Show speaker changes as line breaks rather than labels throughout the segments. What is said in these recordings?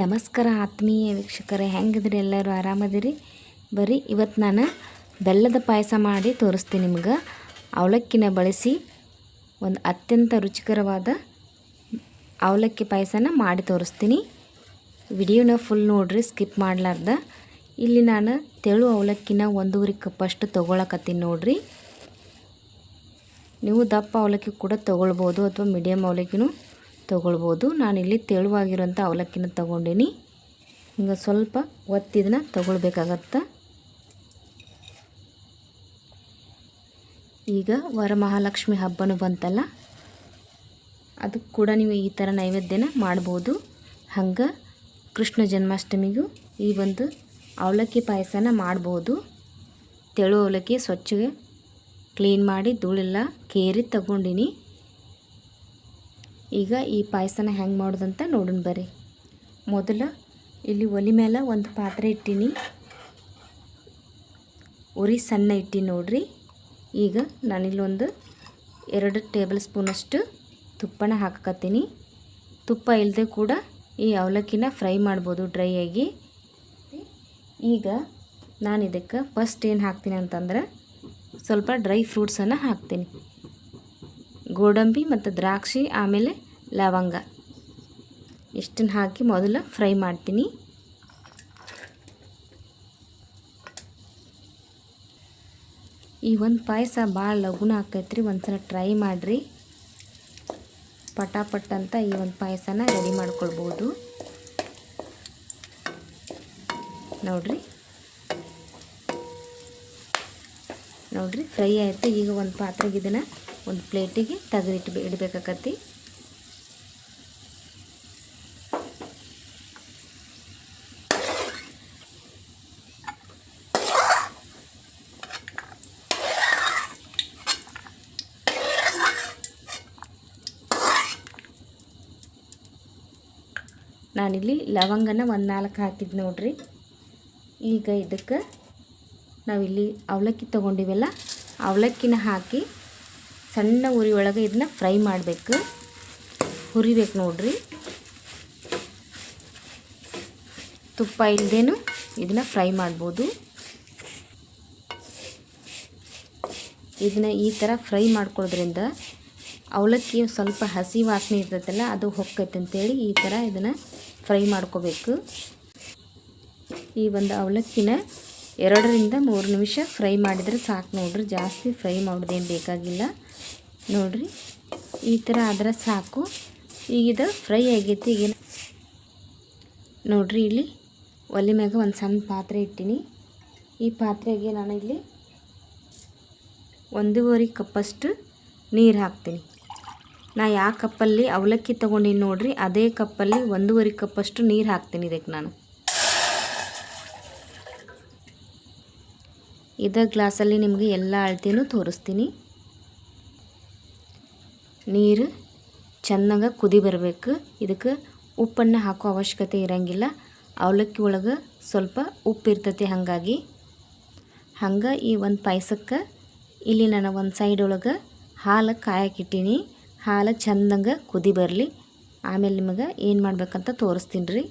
ನಮಸ್ಕಾರ ಆತ್ಮೀಯ ವೀಕ್ಷಕರೇ, ಹೆಂಗಿದ್ರಿ ಎಲ್ಲರೂ? ಆರಾಮದಿರಿ? ಬರೀ ಇವತ್ತು ನಾನು ಬೆಲ್ಲದ ಪಾಯಸ ಮಾಡಿ ತೋರಿಸ್ತೀನಿ ನಿಮ್ಗೆ. ಅವಲಕ್ಕಿನ ಬಳಸಿ ಒಂದು ಅತ್ಯಂತ ರುಚಿಕರವಾದ ಅವಲಕ್ಕಿ ಪಾಯಸನ ಮಾಡಿ ತೋರಿಸ್ತೀನಿ. ವಿಡಿಯೋನ ಫುಲ್ ನೋಡಿರಿ ಸ್ಕಿಪ್ ಮಾಡಲಾರ್ದ. ಇಲ್ಲಿ ನಾನು ತೆಳು ಅವಲಕ್ಕಿನ ಒಂದೂವರೆ ಕಪ್ಪಷ್ಟು ತೊಗೊಳಕತ್ತೀನಿ ನೋಡಿರಿ. ನೀವು ದಪ್ಪ ಅವಲಕ್ಕಿ ಕೂಡ ತೊಗೊಳ್ಬೋದು ಅಥವಾ ಮೀಡಿಯಮ್ ಅವಲಕ್ಕಿನೂ. ತೊಗೊಳ್ಬೋದು. ನಾನಿಲ್ಲಿ ತೆಳುವಾಗಿರೋಂಥ ಅವಲಕ್ಕಿನ ತೊಗೊಂಡಿನಿ. ಹಿಂಗೆ ಸ್ವಲ್ಪ ಒತ್ತಿದನ್ನ ತೊಗೊಳ್ಬೇಕಾಗತ್ತೆ? ಈಗ ವರಮಹಾಲಕ್ಷ್ಮಿ ಹಬ್ಬನೂ ಬಂತಲ್ಲ? ಅದು ಕೂಡ ನೀವು ಈ ಥರ ನೈವೇದ್ಯನ ಮಾಡ್ಬೋದು. ಹಂಗೆ ಕೃಷ್ಣ ಜನ್ಮಾಷ್ಟಮಿಗೂ ಈ ಒಂದು ಅವಲಕ್ಕಿ ಪಾಯಸನ ಮಾಡ್ಬೋದು. ತೆಳು ಅವಲಕ್ಕಿ ಸ್ವಚ್ಛಗೆ ಕ್ಲೀನ್ ಮಾಡಿ ಧೂಳೆಲ್ಲ ಕೇರಿ ತಗೊಂಡಿನಿ. ಈಗ ಈ ಪಾಯಸನ ಹೆಂಗೆ ಮಾಡೋದಂತ ನೋಡೋಣ ಬರ್ರಿ. ಮೊದಲು ಇಲ್ಲಿ ಒಲಿ ಮೇಲೆ ಒಂದು ಪಾತ್ರೆ ಇಟ್ಟೀನಿ. ಉರಿ ಸಣ್ಣ ಇಟ್ಟೀನಿ ನೋಡ್ರಿ. ಈಗ ನಾನಿಲ್ಲೊಂದು ಎರಡು ಟೇಬಲ್ ಸ್ಪೂನಷ್ಟು ತುಪ್ಪನ ಹಾಕಕತ್ತೀನಿ. ತುಪ್ಪ ಇಲ್ಲದೆ ಕೂಡ ಈ ಅವಲಕ್ಕಿನ ಫ್ರೈ ಮಾಡ್ಬೋದು ಡ್ರೈ ಆಗಿ. ಈಗ ನಾನು ಇದಕ್ಕೆ ಫಸ್ಟ್ ಏನು ಹಾಕ್ತೀನಿ ಅಂತಂದ್ರೆ ಸ್ವಲ್ಪ ಡ್ರೈ ಫ್ರೂಟ್ಸನ್ನು ಹಾಕ್ತೀನಿ. ಗೋಡಂಬಿ ಮತ್ತು ದ್ರಾಕ್ಷಿ ಆಮೇಲೆ ಲವಂಗ. ಇಷ್ಟನ್ನು ಹಾಕಿ ಮೊದಲು ಫ್ರೈ ಮಾಡ್ತೀನಿ. ಈ ಒಂದು ಪಾಯಸ ಭಾಳ ಲಘುನ ಆಕೈತ್ರಿ, ಒಂದ್ಸಲ ಟ್ರೈ ಮಾಡಿರಿ. ಪಟಾಪಟ್ ಅಂತ ಈ ಒಂದು ಪಾಯಸನ ರೆಡಿ ಮಾಡ್ಕೊಳ್ಬೋದು. ನೋಡ್ರಿ. ನೋಡ್ರಿ, ಫ್ರೈ ಆಯಿತು. ಈಗ ಒಂದು ಪಾತ್ರೆಗೆ ಇದನ್ನು ಒಂದು ಪ್ಲೇಟಿಗೆ ತೆಗೆದಿಟ್ಟು ಇಡಬೇಕಾಕತಿ ನಾನಿಲ್ಲಿ ಲವಂಗನ ಒಂದು ನಾಲ್ಕು ಹಾಕಿದ್ದು ನೋಡ್ರಿ. ಈಗ ಇದಕ್ಕೆ ನಾವಿಲ್ಲಿ ಅವಲಕ್ಕಿ ತೊಗೊಂಡಿವಲ್ಲ, ಅವಲಕ್ಕಿನ ಹಾಕಿ ಸಣ್ಣ ಉರಿ ಒಳಗೆ ಇದನ್ನ ಫ್ರೈ ಮಾಡಬೇಕು. ಹುರಿಬೇಕು ನೋಡ್ರಿ. ತುಪ್ಪ ಇಲ್ಲದೇನು ಇದನ್ನ ಫ್ರೈ ಮಾಡ್ಬೋದು. ಇದನ್ನ ಈ ಥರ ಫ್ರೈ ಮಾಡ್ಕೊಳ್ಳೋದ್ರಿಂದ ಅವಲಕ್ಕಿ ಸ್ವಲ್ಪ ಹಸಿ ವಾಸನೆ ಇರ್ತೈತಲ್ಲ, ಅದು ಹೊಕ್ಕೈತೆ ಅಂತೇಳಿ ಈ ಥರ ಇದನ್ನು ಫ್ರೈ ಮಾಡ್ಕೋಬೇಕು. ಈ ಒಂದು ಅವಲಕ್ಕಿನ ಎರಡರಿಂದ ಮೂರು ನಿಮಿಷ ಫ್ರೈ ಮಾಡಿದರೆ ಸಾಕು ನೋಡ್ರಿ. ಜಾಸ್ತಿ ಫ್ರೈ ಮಾಡೋದೇನು ಬೇಕಾಗಿಲ್ಲ. ನೋಡ್ರಿ, ಈ ಥರ ಆದ್ರೆ ಸಾಕು. ಈಗ ಇದು ಫ್ರೈ ಆಗೈತಿ. ಈಗ ನೋಡ್ರಿ, ಇಲ್ಲಿ ಒಲೆ ಮ್ಯಾಗ ಒಂದು ಸಣ್ಣ ಪಾತ್ರೆ ಇಟ್ಟೀನಿ. ಈ ಪಾತ್ರೆಗೆ ನಾನು ಇಲ್ಲಿ ಒಂದೂವರೆ ಕಪ್ಪಷ್ಟು ನೀರು ಹಾಕ್ತೀನಿ. ನಾ ಯಾವ ಕಪ್ಪಲ್ಲಿ ಅವಲಕ್ಕಿ ತೊಗೊಂಡಿನಿ ನೋಡ್ರಿ, ಅದೇ ಕಪ್ಪಲ್ಲಿ ಒಂದೂವರೆ ಕಪ್ಪಷ್ಟು ನೀರು ಹಾಕ್ತೀನಿ ಇದಕ್ಕೆ ನಾನು. ಇದ ಗ್ಲಾಸಲ್ಲಿ ನಿಮಗೆ ಎಲ್ಲ ಅಳತೆಯೂ ತೋರಿಸ್ತೀನಿ. ನೀರು ಚೆನ್ನಾಗ ಕುದಿ ಬರಬೇಕು. ಇದಕ್ಕೆ ಉಪ್ಪನ್ನು ಹಾಕೋ ಅವಶ್ಯಕತೆ ಇರೋಂಗಿಲ್ಲ. ಅವಲಕ್ಕಿ ಒಳಗೆ ಸ್ವಲ್ಪ ಉಪ್ಪು ಇರ್ತೈತಿ ಹಾಗಾಗಿ. ಹಂಗೆ ಈ ಒಂದು ಪಾಯಸಕ್ಕೆ ಇಲ್ಲಿ ನಾನು ಒಂದು ಸೈಡ್ ಒಳಗೆ ಹಾಲು ಕಾಯಕ್ಕಿಟ್ಟೀನಿ ಹಾಲು ಚಂದಂಗೆ ಕುದಿ ಬರಲಿ. ಆಮೇಲೆ ನಿಮಗೆ ಏನು ಮಾಡ್ಬೇಕಂತ ತೋರಿಸ್ತೀನಿ ರೀ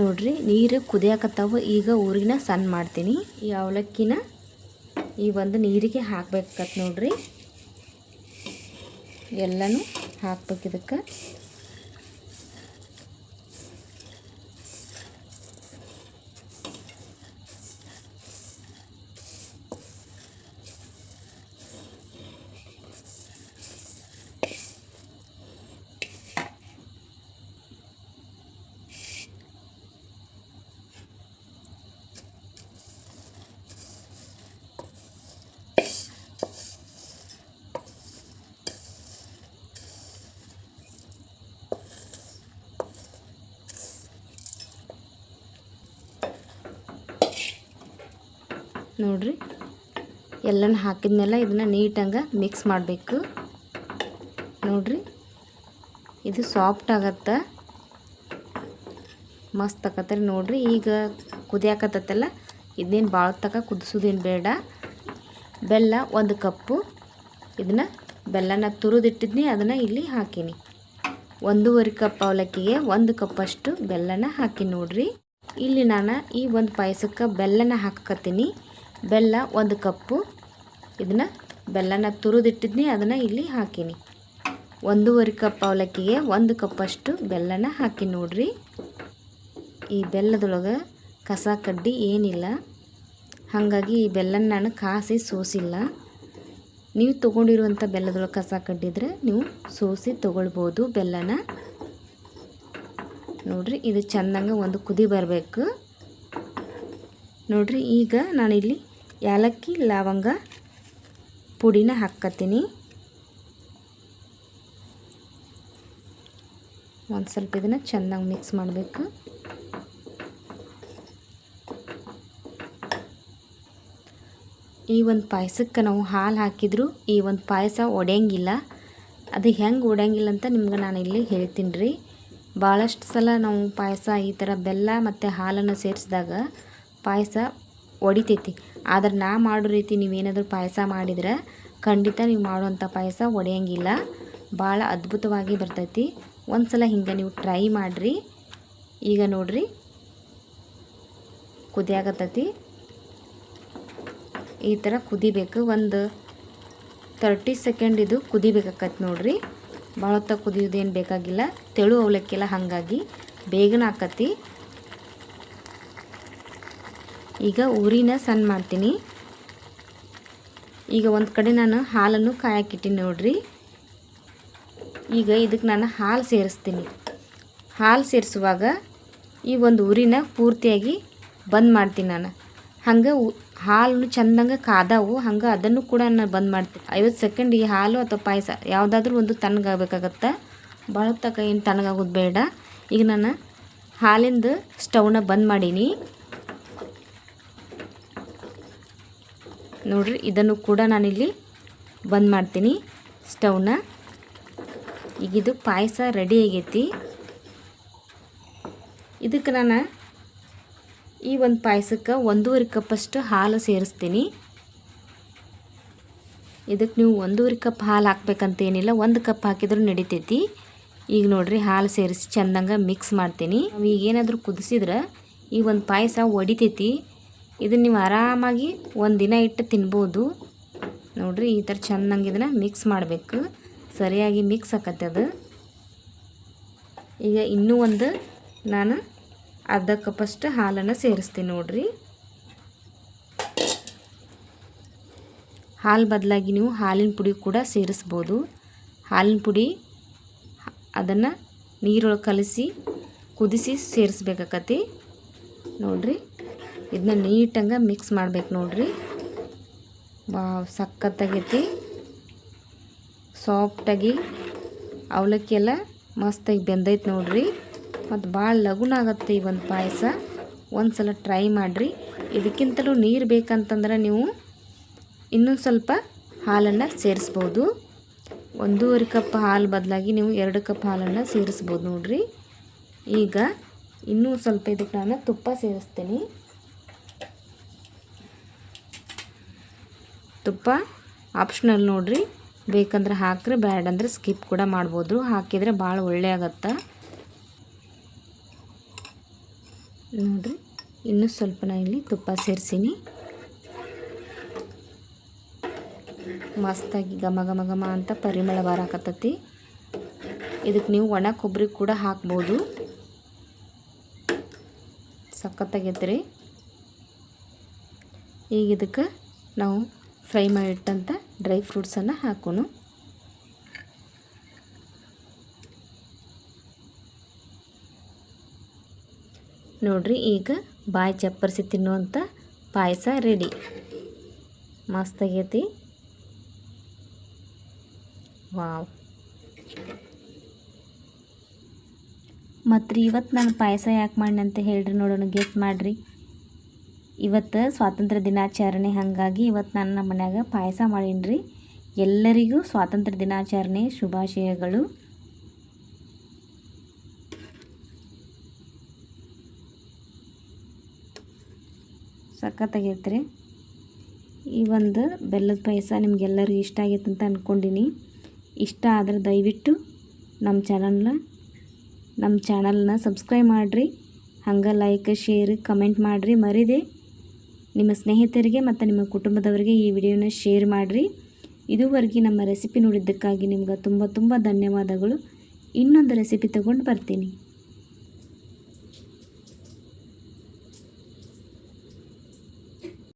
ನೋಡಿರಿ, ನೀರು ಕುದಿಯಾಕತ್ತಾವ, ಈಗ ಊರಿನ ಸಣ್ಣ ಮಾಡ್ತೀನಿ. ಈ ಅವಲಕ್ಕಿನ ಈ ಒಂದು ನೀರಿಗೆ ಹಾಕ್ಬೇಕತ್ ನೋಡ್ರಿ. ಎಲ್ಲನೂ ಹಾಕ್ಬೇಕು ಇದಕ್ಕೆ. ನೋಡ್ರಿ. ಎಲ್ಲನ ಹಾಕಿದ್ಮೇಲೆ ಇದನ್ನು ನೀಟಂಗೆ ಮಿಕ್ಸ್ ಮಾಡಬೇಕು. ನೋಡ್ರಿ. ಇದು ಸಾಫ್ಟ್ ಆಗತ್ತೆ. ಮಸ್ತ್ ಆಗತ್ತೆ ನೋಡ್ರಿ. ಈಗ ಕುದಿಯಾಕತ್ತಲ್ಲ ಇದನ್ನೇನು ಭಾಳ ತಕ ಕುದಿಸೋದೇನು ಬೇಡ. ಬೆಲ್ಲ ಒಂದು ಕಪ್ಪು. ಇದನ್ನು ಬೆಲ್ಲನ ತುರಿದಿಟ್ಟಿದ್ನಿ, ಅದನ್ನು ಇಲ್ಲಿ ಹಾಕೀನಿ. ಒಂದೂವರೆ ಕಪ್ ಅವಲಕ್ಕಿಗೆ ಒಂದು ಕಪ್ಪಷ್ಟು ಬೆಲ್ಲನ ಹಾಕಿ ನೋಡ್ರಿ. ಇಲ್ಲಿ ನಾನು ಈ ಒಂದು ಪಾಯಸಕ್ಕೆ ಬೆಲ್ಲನ ಹಾಕತ್ತೀನಿ ಬೆಲ್ಲ ಒಂದು ಕಪ್ಪು. ಇದನ್ನು ಬೆಲ್ಲನ ತುರಿದಿಟ್ಟಿದ್ನಿ, ಅದನ್ನು ಇಲ್ಲಿ ಹಾಕೀನಿ. ಒಂದೂವರೆ ಕಪ್ ಅವಲಕ್ಕಿಗೆ ಒಂದು ಕಪ್ಪಷ್ಟು ಬೆಲ್ಲನ ಹಾಕಿ ನೋಡ್ರಿ. ಈ ಬೆಲ್ಲದೊಳಗೆ ಕಸ ಕಡ್ಡಿ ಏನಿಲ್ಲ. ಹಾಗಾಗಿ ಈ ಬೆಲ್ಲನ ನಾನು ಕಾಸಿ ಸೋಸಿಲ್ಲ. ನೀವು ತೊಗೊಂಡಿರುವಂಥ ಬೆಲ್ಲದೊಳಗೆ ಕಸ ಕಡ್ಡಿದ್ರೆ ನೀವು ಸೋಸಿ ತೊಗೊಳ್ಬೋದು ಬೆಲ್ಲನ. ನೋಡ್ರಿ, ಇದು ಚೆಂದಂಗೆ ಒಂದು ಕುದಿ ಬರಬೇಕು. ನೋಡ್ರಿ, ಈಗ ನಾನಿಲ್ಲಿ ಏಲಕ್ಕಿ ಲವಂಗ, ಪುಡಿನ ಹಾಕತ್ತೀನಿ. ಒಂದು ಸ್ವಲ್ಪ ಇದನ್ನು ಚೆನ್ನಾಗಿ ಮಿಕ್ಸ್ ಮಾಡಬೇಕು. ಈ ಒಂದು ಪಾಯಸಕ್ಕೆ ನಾವು ಹಾಲು ಹಾಕಿದ್ರು ಈ ಒಂದು ಪಾಯಸ ಒಡೆಯಂಗಿಲ್ಲ. ಅದು ಹೆಂಗೆ ಒಡೆಯಂಗಿಲ್ಲ ಅಂತ ನಿಮ್ಗೆ ನಾನು ಇಲ್ಲಿ ಹೇಳ್ತೀನಿ ರೀ ಭಾಳಷ್ಟು ಸಲ ನಾವು ಪಾಯಸ ಈ ಥರ ಬೆಲ್ಲ ಮತ್ತು ಹಾಲನ್ನು ಸೇರಿಸಿದಾಗ ಪಾಯಸ ಒಡಿತೈತಿ. ಆದ್ರೆ ನಾ ಮಾಡೋ ರೀತಿ ನೀವೇನಾದರೂ ಪಾಯಸ ಮಾಡಿದ್ರೆ ಖಂಡಿತ ನೀವು ಮಾಡುವಂಥ ಪಾಯಸ ಒಡೆಯಂಗಿಲ್ಲ. ಭಾಳ ಅದ್ಭುತವಾಗಿ ಬರ್ತೈತಿ. ಒಂದು ಸಲ ಹಿಂಗೆ ನೀವು ಟ್ರೈ ಮಾಡಿರಿ. ಈಗ ನೋಡ್ರಿ. ಕುದಿಯಾಗತ್ತೈತಿ ಈ ಥರ ಕುದಿಬೇಕು. ಒಂದು ತರ್ಟಿ ಸೆಕೆಂಡ್ ಇದು ಕುದಿಬೇಕಾಕತ್ತೆ ನೋಡ್ರಿ. ಭಾಳ ಹೊತ್ತ ಕುದಿಯೋದೇನು ಬೇಕಾಗಿಲ್ಲ. ತೆಳು ಅವಲಕ್ಕಿಲ್ಲ ಹಾಗಾಗಿ ಬೇಗನೆ ಆಕತಿ. ಈಗ ಊರಿನ ಸಣ್ಣ ಮಾಡ್ತೀನಿ. ಈಗ ಒಂದು ಕಡೆ ನಾನು ಹಾಲನ್ನು ಕಾಯಕ್ಕಿಟ್ಟಿನಿ ನೋಡ್ರಿ. ಈಗ ಇದಕ್ಕೆ ನಾನು ಹಾಲು ಸೇರಿಸ್ತೀನಿ. ಹಾಲು ಸೇರಿಸುವಾಗ ಈ ಒಂದು ಉರಿನ ಪೂರ್ತಿಯಾಗಿ ಬಂದ್ ಮಾಡ್ತೀನಿ ನಾನು. ಹಂಗೆ ಹಾಲು ಚೆಂದಂಗೆ ಕಾದಾವು, ಹಂಗೆ ಅದನ್ನು ಕೂಡ ನಾನು ಬಂದ್ ಮಾಡ್ತೀನಿ. ಐವತ್ತು ಸೆಕೆಂಡ್ ಈ ಹಾಲು ಅಥವಾ ಪಾಯಸ ಯಾವುದಾದ್ರೂ ಒಂದು ತಣ್ಣಗಾಗಬೇಕಾಗತ್ತೆ? ಭಾಳ ತಕ ಏನು ತಣ್ಣಗಾಗೋದು ಬೇಡ. ಈಗ ನಾನು ಹಾಲಿಂದು ಸ್ಟವ್ನ ಬಂದ್ ಮಾಡೀನಿ. ನೋಡ್ರಿ, ಇದನ್ನು ಕೂಡ ನಾನಿಲ್ಲಿ ಬಂದ್ ಮಾಡ್ತೀನಿ ಸ್ಟವ್ನ. ಈಗ ಇದು ಪಾಯಸ ರೆಡಿ ಆಗೈತಿ. ಇದಕ್ಕೆ ನಾನು ಈ ಒಂದು ಪಾಯಸಕ್ಕೆ ಒಂದೂವರೆ ಕಪ್ಪಷ್ಟು ಹಾಲು ಸೇರಿಸ್ತೀನಿ. ಇದಕ್ಕೆ ನೀವು ಒಂದೂವರೆ ಕಪ್ ಹಾಲು ಹಾಕ್ಬೇಕಂತ ಏನಿಲ್ಲ ಒಂದು ಕಪ್ ಹಾಕಿದ್ರೂ ನಡಿತೈತಿ. ಈಗ ನೋಡ್ರಿ, ಹಾಲು ಸೇರಿಸಿ ಚೆಂದಂಗೆ ಮಿಕ್ಸ್ ಮಾಡ್ತೀನಿ. ಈಗ ಏನಾದರೂ ಕುದಿಸಿದ್ರೆ ಈ ಒಂದು ಪಾಯಸ ಒಡಿತೈತಿ. ಇದನ್ನು ನೀವು ಆರಾಮಾಗಿ ಒಂದು ದಿನ ಇಟ್ಟು ತಿನ್ಬೋದು. ನೋಡಿರಿ, ಈ ಥರ ಚೆನ್ನಾಗಿ ಇದನ್ನು ಮಿಕ್ಸ್ ಮಾಡಬೇಕು. ಸರಿಯಾಗಿ ಮಿಕ್ಸ್ ಅದು. ಈಗ ಇನ್ನೂ ಒಂದು ನಾನು ಅರ್ಧ ಕಪ್ಪಷ್ಟು ಹಾಲನ್ನು ಸೇರಿಸ್ತೀನಿ ನೋಡಿರಿ. ಹಾಲು ಬದಲಾಗಿ ನೀವು ಹಾಲಿನ ಪುಡಿ ಕೂಡ ಸೇರಿಸ್ಬೋದು. ಹಾಲಿನ ಪುಡಿ ಅದನ್ನು ನೀರೊಳಗೆ ಕಲಸಿ ಕುದಿಸಿ ಸೇರಿಸ್ಬೇಕಾಕತಿ ನೋಡ್ರಿ ಇದನ್ನ ನೀಟಂಗೆ ಮಿಕ್ಸ್ ಮಾಡ್ಬೇಕು ನೋಡ್ರಿ. ಬಾ ಸಖತ್ತಾಗೈತಿ. ಸಾಫ್ಟಾಗಿ ಅವಲಕ್ಕಿ ಎಲ್ಲ ಮಸ್ತಾಗಿ ಬೆಂದೈತೆ ನೋಡ್ರಿ. ಮತ್ತು ಭಾಳ ಲಗುನ ಆಗುತ್ತೆ ಈ ಒಂದು ಪಾಯಸ. ಒಂದು ಸಲ ಟ್ರೈ ಮಾಡಿರಿ. ಇದಕ್ಕಿಂತಲೂ ನೀರು ಬೇಕಂತಂದ್ರೆ ನೀವು ಇನ್ನೂ ಸ್ವಲ್ಪ ಹಾಲನ್ನು ಸೇರಿಸ್ಬೋದು. ಒಂದೂವರೆ ಕಪ್ ಹಾಲು ಬದಲಾಗಿ ನೀವು ಎರಡು ಕಪ್ ಹಾಲನ್ನು ಸೇರಿಸ್ಬೋದು ನೋಡಿರಿ. ಈಗ ಇನ್ನೂ ಸ್ವಲ್ಪ ಇದಕ್ಕೆ ನಾನು ತುಪ್ಪ ಸೇರಿಸ್ತೀನಿ. ತುಪ್ಪ ಆಪ್ಷನಲ್ ನೋಡಿರಿ. ಬೇಕಂದ್ರೆ ಹಾಕ್ರಿ ಬ್ಯಾಡ್ ಅಂದ್ರೆ ಸ್ಕಿಪ್ ಕೂಡ ಮಾಡ್ಬೋದು. ಹಾಕಿದರೆ ಭಾಳ ಒಳ್ಳೆ ಆಗತ್ತೆ. ನೋಡಿರಿ, ಇನ್ನೂ ಸ್ವಲ್ಪ ನಾನು ಇಲ್ಲಿ ತುಪ್ಪ ಸೇರಿಸೀನಿ. ಮಸ್ತಾಗಿ ಘಮ ಘಮ ಘಮ ಅಂತ ಪರಿಮಳ ಬರಾಕತ್ತತಿ ಇದಕ್ಕೆ ನೀವು ಒಣ ಕೊಬ್ಬರಿ ಕೂಡ ಹಾಕ್ಬೋದು. ಸಖತ್ತಾಗೈತೆ ರೀ ಈಗ ಇದಕ್ಕೆ ನಾವು ಫ್ರೈ ಮಾಡಿಟ್ಟಂಥ ಡ್ರೈ ಫ್ರೂಟ್ಸನ್ನು ಹಾಕೋಣ. ನೋಡ್ರಿ, ಈಗ ಬಾಯಿ ಚಪ್ಪರಿಸಿ ತಿನ್ನುವಂಥ ಪಾಯಸ ರೆಡಿ. ಮಸ್ತಾಗೈತಿ ವಾವ್. ಮತ್ತು ಇವತ್ತು ನಾನು ಪಾಯಸ ಯಾಕೆ ಅಂತ ಹೇಳ್ರಿ ನೋಡೋಣ ಗೆಸ್ ಮಾಡಿರಿ. ಇವತ್ತು ಸ್ವಾತಂತ್ರ್ಯ ದಿನಾಚರಣೆ, ಹಾಗಾಗಿ ಇವತ್ತು ನಾನು ನಮ್ಮ ಮನ್ಯಾಗ ಪಾಯಸ ಮಾಡೀನಿ ಎಲ್ಲರಿಗೂ ಸ್ವಾತಂತ್ರ್ಯ ದಿನಾಚರಣೆ ಶುಭಾಶಯಗಳು. ಸಖತ್ತಾಗೈತೆ ರೀ ಈ ಒಂದು ಬೆಲ್ಲದ ಪಾಯಸ ನಿಮಗೆಲ್ಲರಿಗೂ ಇಷ್ಟ ಆಗೈತೆ ಅಂತ ಅಂದ್ಕೊಂಡಿನಿ ಇಷ್ಟ ಆದರೆ ದಯವಿಟ್ಟು ನಮ್ಮ ಚಾನಲ್ನ ನಮ್ಮ ಚಾನಲ್ನ ಸಬ್ಸ್ಕ್ರೈಬ್ ಮಾಡಿರಿ. ಹಂಗೆ ಲೈಕ್, ಶೇರ್, ಕಮೆಂಟ್ ಮಾಡಿರಿ ಮರಿದೆ. ನಿಮ್ಮ ಸ್ನೇಹಿತರಿಗೆ ಮತ್ತು ನಿಮ್ಮ ಕುಟುಂಬದವರಿಗೆ ಈ ವಿಡಿಯೋನ ಶೇರ್ ಮಾಡಿರಿ. ಇದುವರೆಗೆ ನಮ್ಮ ರೆಸಿಪಿ ನೋಡಿದ್ದಕ್ಕಾಗಿ ನಿಮ್ಗೆ ತುಂಬ ತುಂಬ ಧನ್ಯವಾದಗಳು. ಇನ್ನೊಂದು ರೆಸಿಪಿ ತಗೊಂಡು ಬರ್ತೀನಿ.